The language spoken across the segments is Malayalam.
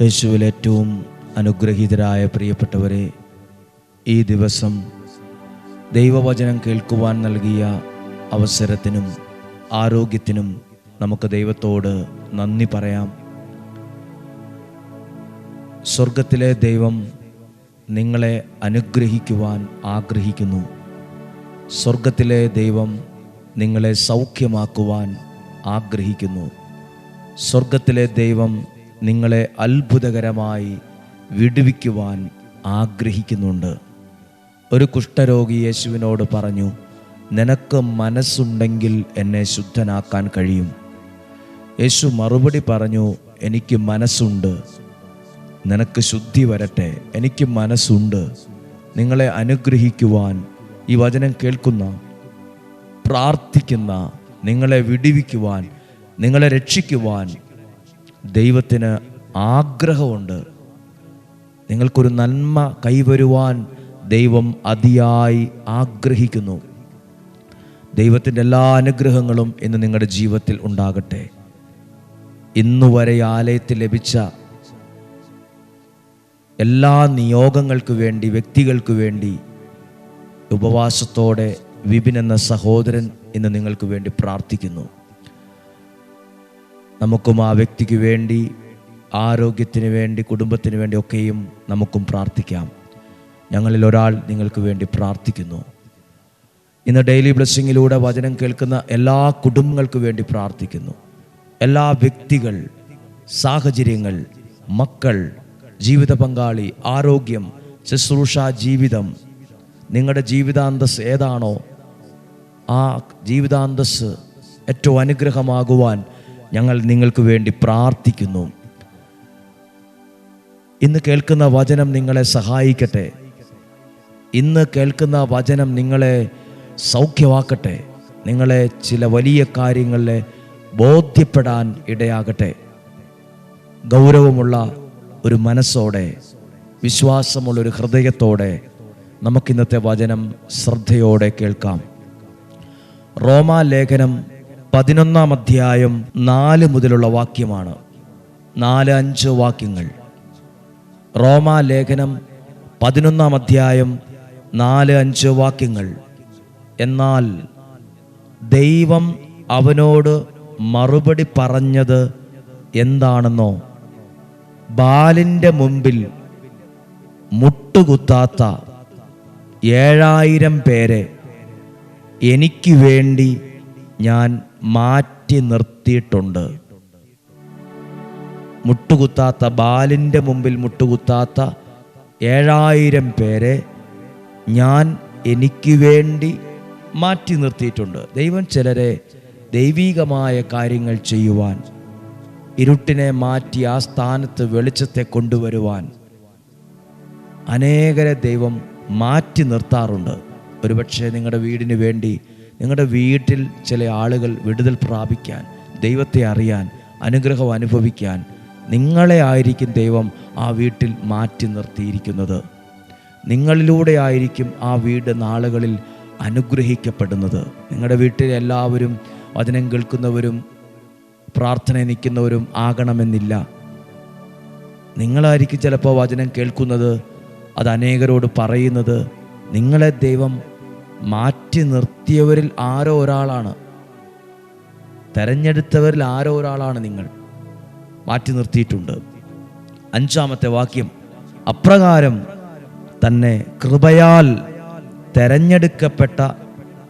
യേശുവിൽ ഏറ്റവും അനുഗ്രഹീതരായ പ്രിയപ്പെട്ടവരെ ഈ ദിവസം ദൈവവചനം കേൾക്കുവാൻ നൽകിയ അവസരത്തിനും ആരോഗ്യത്തിനും നമുക്ക് ദൈവത്തോട് നന്ദി പറയാം. സ്വർഗത്തിലെ ദൈവം നിങ്ങളെ അനുഗ്രഹിക്കുവാൻ ആഗ്രഹിക്കുന്നു. സ്വർഗത്തിലെ ദൈവം നിങ്ങളെ സൗഖ്യമാക്കുവാൻ ആഗ്രഹിക്കുന്നു. സ്വർഗത്തിലെ ദൈവം നിങ്ങളെ അത്ഭുതകരമായി വിടുവിക്കുവാൻ ആഗ്രഹിക്കുന്നുണ്ട്. ഒരു കുഷ്ഠരോഗി യേശുവിനോട് പറഞ്ഞു നിനക്ക് മനസ്സുണ്ടെങ്കിൽ എന്നെ ശുദ്ധനാക്കാൻ കഴിയും. യേശു മറുപടി പറഞ്ഞു എനിക്ക് മനസ്സുണ്ട്. നിനക്ക് ശുദ്ധി വരട്ടെ. എനിക്ക് മനസ്സുണ്ട്. നിങ്ങളെ അനുഗ്രഹിക്കുവാൻ ഈ വചനം കേൾക്കുന്ന പ്രാർത്ഥിക്കുന്ന നിങ്ങളെ വിടിവിക്കുവാൻ നിങ്ങളെ രക്ഷിക്കുവാൻ ദൈവത്തിന് ആഗ്രഹമുണ്ട്. നിങ്ങൾക്കൊരു നന്മ കൈവരുവാൻ ദൈവം അതിയായി ആഗ്രഹിക്കുന്നു. ദൈവത്തിന്റെ എല്ലാ അനുഗ്രഹങ്ങളും ഇന്ന് നിങ്ങളുടെ ജീവിതത്തിൽ ഉണ്ടാകട്ടെ. ഇന്നുവരെ ആലയത്തിൽ ലഭിച്ച എല്ലാ നിയോഗങ്ങൾക്ക് വേണ്ടി വ്യക്തികൾക്ക് വേണ്ടി ഉപവാസത്തോടെ വിപിൻ എന്ന സഹോദരൻ ഇന്ന് നിങ്ങൾക്ക് വേണ്ടി പ്രാർത്ഥിക്കുന്നു. നമുക്കും ആ വ്യക്തിക്ക് വേണ്ടി ആരോഗ്യത്തിന് വേണ്ടി കുടുംബത്തിന് വേണ്ടി ഒക്കെയും നമുക്കും പ്രാർത്ഥിക്കാം. ഞങ്ങളിൽ ഒരാൾ നിങ്ങൾക്ക് വേണ്ടി പ്രാർത്ഥിക്കുന്നു. ഇന്ന് ഡെയിലി ബ്ലെസ്സിങ്ങിലൂടെ വചനം കേൾക്കുന്ന എല്ലാ കുടുംബങ്ങൾക്ക് വേണ്ടി പ്രാർത്ഥിക്കുന്നു. എല്ലാ വ്യക്തികൾ സാഹചര്യങ്ങൾ മക്കൾ ജീവിത പങ്കാളി ആരോഗ്യം ശുശ്രൂഷ ജീവിതം നിങ്ങളുടെ ജീവിതാന്തസ് ഏതാണോ ആ ജീവിതാന്തസ് ഏറ്റവും അനുഗ്രഹമാകുവാൻ ഞങ്ങൾ നിങ്ങൾക്ക് വേണ്ടി പ്രാർത്ഥിക്കുന്നു. ഇന്ന് കേൾക്കുന്ന വചനം നിങ്ങളെ സഹായിക്കട്ടെ. ഇന്ന് കേൾക്കുന്ന വചനം നിങ്ങളെ സൗഖ്യമാക്കട്ടെ. നിങ്ങളെ ചില വലിയ കാര്യങ്ങളിലെ ബോധ്യപ്പെടാൻ ഇടയാകട്ടെ. ഗൗരവമുള്ള ഒരു മനസ്സോടെ വിശ്വാസമുള്ള ഒരു ഹൃദയത്തോടെ നമുക്കിന്നത്തെ വചനം ശ്രദ്ധയോടെ കേൾക്കാം. റോമാലേഖനം പതിനൊന്നാം അധ്യായം നാല് മുതലുള്ള വാക്യമാണ്. നാല് അഞ്ച് വാക്യങ്ങൾ. റോമാ ലേഖനം പതിനൊന്നാം അധ്യായം നാല് അഞ്ച് വാക്യങ്ങൾ. എന്നാൽ ദൈവം അവനോട് മറുപടി പറഞ്ഞത് എന്താണെന്നോ? ബാലിന്റെ മുമ്പിൽ മുട്ടുകുത്താത്ത ഏഴായിരം പേരെ എനിക്ക് വേണ്ടി ഞാൻ മാറ്റി നിർത്തിയിട്ടുണ്ട്. മുട്ടുകുത്താത്ത ബാലിന്റെ മുമ്പിൽ മുട്ടുകുത്താത്ത ഏഴായിരം പേരെ ഞാൻ എനിക്ക് വേണ്ടി മാറ്റി നിർത്തിയിട്ടുണ്ട്. ദൈവം ചിലരെ ദൈവീകമായ കാര്യങ്ങൾ ചെയ്യുവാൻ ഇരുട്ടിനെ മാറ്റി ആ സ്ഥാനത്ത് വെളിച്ചത്തെ കൊണ്ടുവരുവാൻ അനേകരെ ദൈവം മാറ്റി നിർത്താറുണ്ട്. ഒരുപക്ഷെ നിങ്ങളുടെ വീടിന് വേണ്ടി നിങ്ങളുടെ വീട്ടിൽ ചില ആളുകൾ വിടുതൽ പ്രാപിക്കാൻ ദൈവത്തെ അറിയാൻ അനുഗ്രഹം അനുഭവിക്കാൻ നിങ്ങളെ ആയിരിക്കും ദൈവം ആ വീട്ടിൽ മാറ്റി നിർത്തിയിരിക്കുന്നത്. നിങ്ങളിലൂടെ ആയിരിക്കും ആ വീട് നാളുകളിൽ അനുഗ്രഹിക്കപ്പെടുന്നത്. നിങ്ങളുടെ വീട്ടിൽ എല്ലാവരും വചനം കേൾക്കുന്നവരും പ്രാർത്ഥന നിൽക്കുന്നവരും ആകണമെന്നില്ല. നിങ്ങളായിരിക്കും ചിലപ്പോൾ വചനം കേൾക്കുന്നത് അത് അനേകരോട് പറയുന്നത് നിങ്ങളെ ദൈവം മാറ്റി നിർത്തിയവരിൽ ആരോ ഒരാളാണ്. തെരഞ്ഞെടുത്തവരിൽ ആരോ ഒരാളാണ് നിങ്ങൾ. മാറ്റി നിർത്തിയിട്ടുണ്ട്. അഞ്ചാമത്തെ വാക്യം. അപ്രകാരം തന്നെ കൃപയാൽ തെരഞ്ഞെടുക്കപ്പെട്ട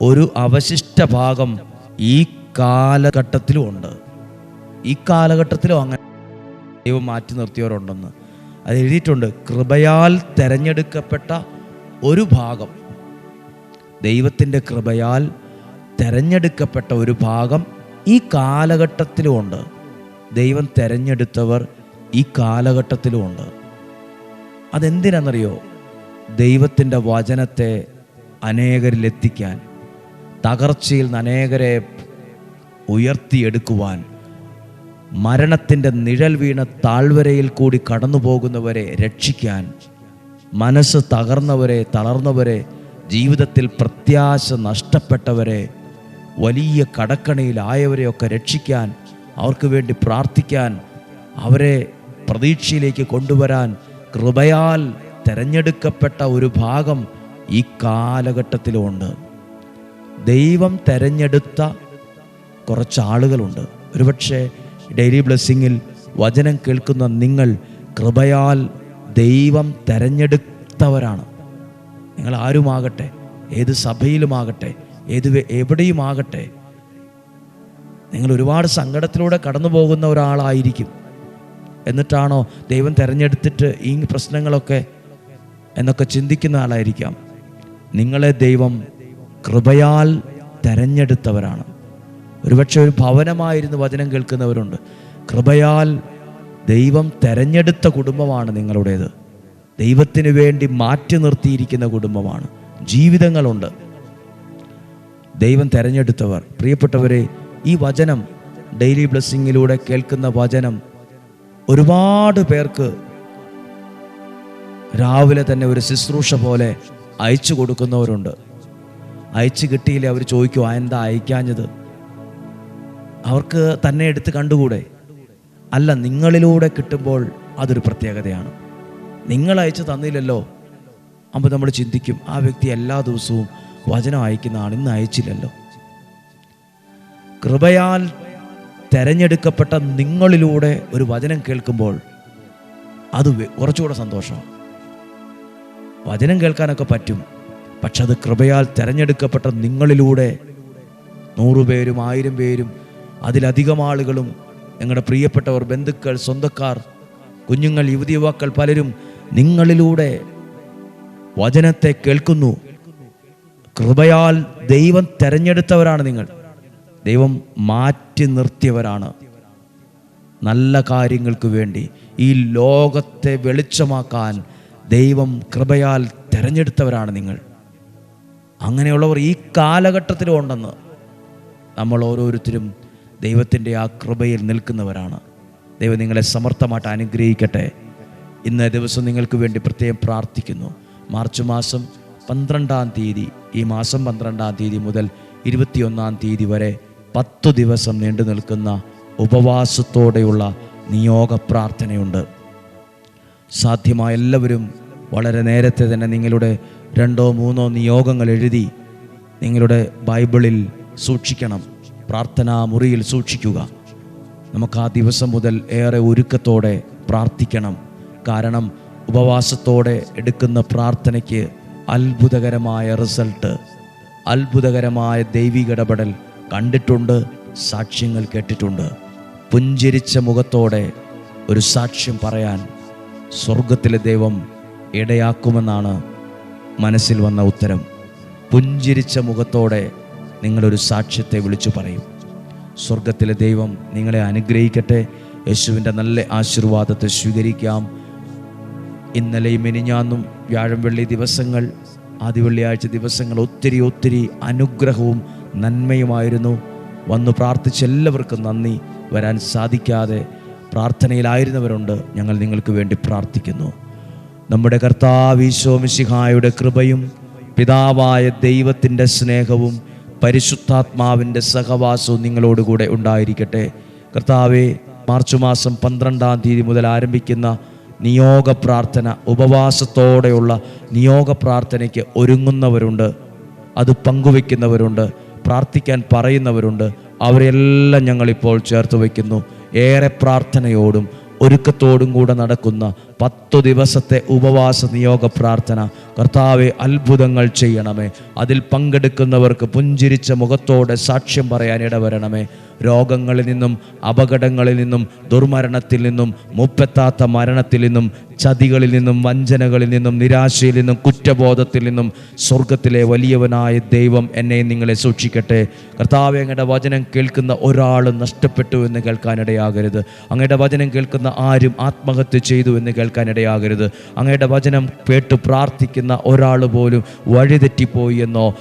ഒരു അവശിഷ്ട ഭാഗം ഈ കാലഘട്ടത്തിലും ഉണ്ട്. ഈ കാലഘട്ടത്തിലും അങ്ങനെ ദൈവം മാറ്റി നിർത്തിയവരുണ്ടെന്ന്. അത് എഴുതിയിട്ടുണ്ട്. കൃപയാൽ തെരഞ്ഞെടുക്കപ്പെട്ട ഒരു ഭാഗം. ദൈവത്തിന്റെ കൃപയാൽ തെരഞ്ഞെടുക്കപ്പെട്ട ഒരു ഭാഗം ഈ കാലഘട്ടത്തിലുമുണ്ട് ദൈവം തെരഞ്ഞെടുത്തവർ ഈ കാലഘട്ടത്തിലുമുണ്ട് അതെന്തിനാണെന്നറിയോ? ദൈവത്തിന്റെ വചനത്തെ അനേകരിലെത്തിക്കാൻ തകർച്ചയിൽ നിന്ന് അനേകരെ ഉയർത്തിയെടുക്കുവാൻ മരണത്തിന്റെ നിഴൽ വീണ താഴ്വരയിൽ കൂടി കടന്നു പോകുന്നവരെ രക്ഷിക്കാൻ മനസ്സ് തകർന്നവരെ തളർന്നവരെ ജീവിതത്തിൽ പ്രത്യാശ നഷ്ടപ്പെട്ടവരെ വലിയ കടക്കണിയിലായവരെയൊക്കെ രക്ഷിക്കാൻ അവർക്ക് വേണ്ടി പ്രാർത്ഥിക്കാൻ അവരെ പ്രതീക്ഷയിലേക്ക് കൊണ്ടുവരാൻ കൃപയാൽ തെരഞ്ഞെടുക്കപ്പെട്ട ഒരു ഭാഗം ഈ കാലഘട്ടത്തിലുമുണ്ട് ദൈവം തെരഞ്ഞെടുത്ത കുറച്ച് ആളുകളുണ്ട്. ഒരുപക്ഷെ ഡെയിലി ബ്ലെസ്സിങ്ങിൽ വചനം കേൾക്കുന്ന നിങ്ങൾ കൃപയാൽ ദൈവം തെരഞ്ഞെടുത്തവരാണ്. നിങ്ങൾ ആരുമാകട്ടെ ഏത് സഭയിലുമാകട്ടെ ഏത് എവിടെയുമാകട്ടെ നിങ്ങൾ ഒരുപാട് സങ്കടത്തിലൂടെ കടന്നു പോകുന്ന ഒരാളായിരിക്കും. എന്നിട്ടാണോ ദൈവം തിരഞ്ഞെടുത്തിട്ട് ഈ പ്രശ്നങ്ങളൊക്കെ എന്നൊക്കെ ചിന്തിക്കുന്ന ആളായിരിക്കാം. നിങ്ങളെ ദൈവം കൃപയാൽ തെരഞ്ഞെടുത്തവരാണ്. ഒരുപക്ഷെ ഒരു ഭവനമായിരുന്നു വചനം കേൾക്കുന്നവരുണ്ട്. കൃപയാൽ ദൈവം തെരഞ്ഞെടുത്ത കുടുംബമാണ് നിങ്ങളുടേത്. ദൈവത്തിന് വേണ്ടി മാറ്റി നിർത്തിയിരിക്കുന്ന കുടുംബമാണ്. ജീവിതങ്ങളുണ്ട്. ദൈവം തിരഞ്ഞെടുത്തവർ. പ്രിയപ്പെട്ടവരെ ഈ വചനം ഡെയിലി ബ്ലെസ്സിങ്ങിലൂടെ കേൾക്കുന്ന വചനം ഒരുപാട് പേർക്ക് രാവിലെ തന്നെ ഒരു ശുശ്രൂഷ പോലെ അയച്ചു കൊടുക്കുന്നവരുണ്ട്. അയച്ചു കിട്ടിയില്ലേ? അവർ ചോദിക്കും "ആ, എന്താ അയക്കാഞ്ഞത്? അവർക്ക് തന്നെ എടുത്ത് കണ്ടുകൂടെ? അല്ല നിങ്ങളിലൂടെ കിട്ടുമ്പോൾ അതൊരു പ്രത്യേകതയാണ്. നിങ്ങൾ തന്നില്ലല്ലോ. അപ്പോൾ നമ്മൾ ചിന്തിക്കും ആ വ്യക്തി എല്ലാ ദിവസവും വചനം അയക്കുന്നതാണ് ഇന്ന് അയച്ചില്ലല്ലോ. കൃപയാൽ തെരഞ്ഞെടുക്കപ്പെട്ട നിങ്ങളിലൂടെ ഒരു വചനം കേൾക്കുമ്പോൾ അത് കുറച്ചുകൂടെ സന്തോഷമാണ്. വചനം കേൾക്കാനൊക്കെ പറ്റും പക്ഷെ അത് കൃപയാൽ തിരഞ്ഞെടുക്കപ്പെട്ട നിങ്ങളിലൂടെ നൂറുപേരും ആയിരം പേരും അതിലധികം ആളുകളും ഞങ്ങളുടെ പ്രിയപ്പെട്ടവർ ബന്ധുക്കൾ സ്വന്തക്കാർ കുഞ്ഞുങ്ങൾ യുവതി യുവാക്കൾ പലരും നിങ്ങളിലൂടെ വചനത്തെ കേൾക്കുന്നു. കൃപയാൽ ദൈവം തെരഞ്ഞെടുത്തവരാണ് നിങ്ങൾ. ദൈവം മാറ്റി നിർത്തിയവരാണ്. നല്ല കാര്യങ്ങൾക്ക് വേണ്ടി ഈ ലോകത്തെ വെളിച്ചമാക്കാൻ ദൈവം കൃപയാൽ തിരഞ്ഞെടുത്തവരാണ് നിങ്ങൾ. അങ്ങനെയുള്ളവർ ഈ കാലഘട്ടത്തിലും ഉണ്ടെന്ന് നമ്മൾ ഓരോരുത്തരും ദൈവത്തിന്റെ ആ കൃപയിൽ നിൽക്കുന്നവരാണ്. ദൈവം നിങ്ങളെ സമർത്ഥമായിട്ട് അനുഗ്രഹിക്കട്ടെ. ഇന്ന് ദിവസം നിങ്ങൾക്ക് വേണ്ടി പ്രത്യേകം പ്രാർത്ഥിക്കുന്നു. മാർച്ച് മാസം പന്ത്രണ്ടാം തീയതി ഈ മാസം പന്ത്രണ്ടാം തീയതി മുതൽ ഇരുപത്തിയൊന്നാം തീയതി വരെ പത്തു ദിവസം നീണ്ടു നിൽക്കുന്ന ഉപവാസത്തോടെയുള്ള നിയോഗ പ്രാർത്ഥനയുണ്ട്. സാധ്യമായ എല്ലാവരും വളരെ നേരത്തെ തന്നെ നിങ്ങളുടെ രണ്ടോ മൂന്നോ നിയോഗങ്ങൾ എഴുതി നിങ്ങളുടെ ബൈബിളിൽ സൂക്ഷിക്കണം. പ്രാർത്ഥനാ മുറിയിൽ സൂക്ഷിക്കുക. നമുക്ക് ആ ദിവസം മുതൽ ഏറെ ഒരുക്കത്തോടെ പ്രാർത്ഥിക്കണം. കാരണം ഉപവാസത്തോടെ എടുക്കുന്ന പ്രാർത്ഥനയ്ക്ക് അത്ഭുതകരമായ റിസൾട്ട്. അത്ഭുതകരമായ ദൈവിക ഇടപെടൽ കണ്ടിട്ടുണ്ട് സാക്ഷ്യങ്ങൾ കേട്ടിട്ടുണ്ട്. പുഞ്ചിരിച്ച മുഖത്തോടെ ഒരു സാക്ഷ്യം പറയാൻ സ്വർഗത്തിലെ ദൈവം ഇടയാക്കുമെന്നാണ് മനസ്സിൽ വന്ന ഉത്തരം. പുഞ്ചിരിച്ച മുഖത്തോടെ നിങ്ങളൊരു സാക്ഷ്യത്തെ വിളിച്ചു പറയും. സ്വർഗത്തിലെ ദൈവം നിങ്ങളെ അനുഗ്രഹിക്കട്ടെ. യേശുവിന്റെ നല്ല ആശീർവാദത്തെ സ്വീകരിക്കാം. ഇന്നലെയും മിനിഞ്ഞാന്നും വ്യാഴം വെള്ളി ദിവസങ്ങൾ ആദ്യ വെള്ളിയാഴ്ച ദിവസങ്ങൾ ഒത്തിരി ഒത്തിരി അനുഗ്രഹവും നന്മയുമായിരുന്നു. വന്ന് പ്രാർത്ഥിച്ച എല്ലാവർക്കും നന്ദി. വരാൻ സാധിക്കാതെ പ്രാർത്ഥനയിലായിരുന്നവരുണ്ട്. ഞങ്ങൾ നിങ്ങൾക്ക് വേണ്ടി പ്രാർത്ഥിക്കുന്നു. നമ്മുടെ കർത്താവിശോമിശിഹായുടെ മിശിഹായുടെ കൃപയും പിതാവായ ദൈവത്തിന്റെ സ്നേഹവും പരിശുദ്ധാത്മാവിന്റെ സഹവാസവും നിങ്ങളോടുകൂടെ ഉണ്ടായിരിക്കട്ടെ. കർത്താവെ മാർച്ച് മാസം പന്ത്രണ്ടാം തീയതി മുതൽ ആരംഭിക്കുന്ന നിയോഗ പ്രാർത്ഥന ഉപവാസത്തോടെയുള്ള നിയോഗ പ്രാർത്ഥനയ്ക്ക് ഒരുങ്ങുന്നവരുണ്ട് അത് പങ്കുവെക്കുന്നവരുണ്ട് പ്രാർത്ഥിക്കാൻ പറയുന്നവരുണ്ട്. അവരെല്ലാം ഞങ്ങളിപ്പോൾ ചേർത്ത് വയ്ക്കുന്നു. ഏറെ പ്രാർത്ഥനയോടും ഒരുക്കത്തോടും കൂടെ നടക്കുന്ന പത്തു ദിവസത്തെ ഉപവാസ നിയോഗ പ്രാർത്ഥന. കർത്താവെ അത്ഭുതങ്ങൾ ചെയ്യണമേ. അതിൽ പങ്കെടുക്കുന്നവർക്ക് പുഞ്ചിരിച്ച മുഖത്തോടെ സാക്ഷ്യം പറയാൻ ഇടവരണമേ. രോഗങ്ങളിൽ നിന്നും അപകടങ്ങളിൽ നിന്നും ദുർമരണത്തിൽ നിന്നും മുപ്പെത്താത്ത മരണത്തിൽ നിന്നും ചതികളിൽ നിന്നും വഞ്ചനകളിൽ നിന്നും നിരാശയിൽ നിന്നും കുറ്റബോധത്തിൽ നിന്നും സ്വർഗത്തിലെ വലിയവനായ ദൈവം എന്നെ നിങ്ങളെ സൂക്ഷിക്കട്ടെ. കർത്താവ് അങ്ങയുടെ വചനം കേൾക്കുന്ന ഒരാളും നഷ്ടപ്പെട്ടു എന്ന് കേൾക്കാനിടയാകരുത്. അങ്ങയുടെ വചനം കേൾക്കുന്ന ആരും ആത്മഹത്യ ചെയ്തു എന്ന് കേൾക്കാനിടയാകരുത്. അങ്ങയുടെ വചനം കേട്ട് പ്രാർത്ഥിക്കുന്ന ഒരാൾ പോലും വഴിതെറ്റിപ്പോയി എന്നോ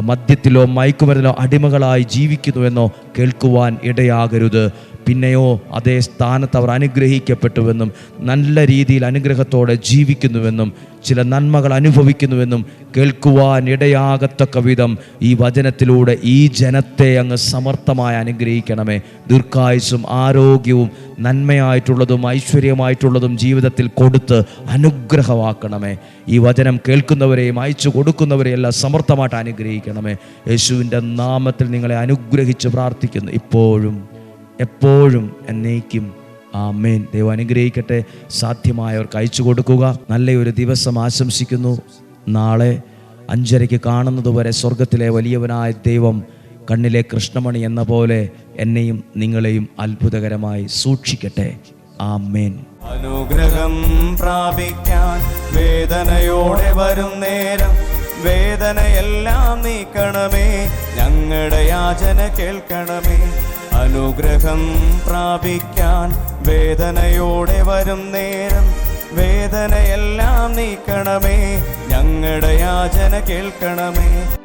മദ്യത്തിലോ മയക്കുമരുന്നിലോ അടിമകളായി ജീവിക്കുന്നുവെന്നോ കേൾക്കുവാൻ ഇടയാകരുത്. പിന്നെയോ അതേ സ്ഥാനത്ത് അവർ അനുഗ്രഹിക്കപ്പെട്ടുവെന്നും നല്ല രീതിയിൽ അനുഗ്രഹത്തോടെ ജീവിക്കുന്നുവെന്നും ചില നന്മകൾ അനുഭവിക്കുന്നുവെന്നും കേൾക്കുവാൻ ഇടയാകത്തക്ക വിധം ഈ വചനത്തിലൂടെ ഈ ജനത്തെ അങ്ങ് സമർത്ഥമായി അനുഗ്രഹിക്കണമേ. ദീർഘായുസും ആരോഗ്യവും നന്മയായിട്ടുള്ളതും ഐശ്വര്യമായിട്ടുള്ളതും ജീവിതത്തിൽ കൊടുത്ത് അനുഗ്രഹമാക്കണമേ. ഈ വചനം കേൾക്കുന്നവരെയും അയച്ചു കൊടുക്കുന്നവരെയും എല്ലാം സമർത്ഥമായിട്ട് അനുഗ്രഹിക്കണമേ. യേശുവിന്റെ നാമത്തിൽ നിങ്ങളെ അനുഗ്രഹിച്ച് പ്രാർത്ഥിക്കുന്നു ഇപ്പോഴും. എപ്പോഴും എന്നേക്കും. ആമേൻ. ദൈവം അനുഗ്രഹിക്കട്ടെ. സാധ്യമായവർക്ക് അയച്ചു കൊടുക്കുക. നല്ലൊരു ദിവസം ആശംസിക്കുന്നു. നാളെ അഞ്ചരയ്ക്ക് കാണുന്നതുവരെ സ്വർഗത്തിലെ വലിയവനായ ദൈവം കണ്ണിലെ കൃഷ്ണമണി എന്ന പോലെ എന്നെയും നിങ്ങളെയും അത്ഭുതകരമായി സൂക്ഷിക്കട്ടെ. ആമേൻ. അനുഗ്രഹം പ്രാപിക്കാൻ വേദനയോടെ വരും നേരം. വേദനയെല്ലാം നീക്കണമേ. ഞങ്ങളുടെ യാചന കേൾക്കണമേ. അനുഗ്രഹം പ്രാപിക്കാൻ വേദനയോടെ വരും നേരം. വേദനയെല്ലാം നീക്കണമേ ഞങ്ങളുടെ യാചന കേൾക്കണമേ.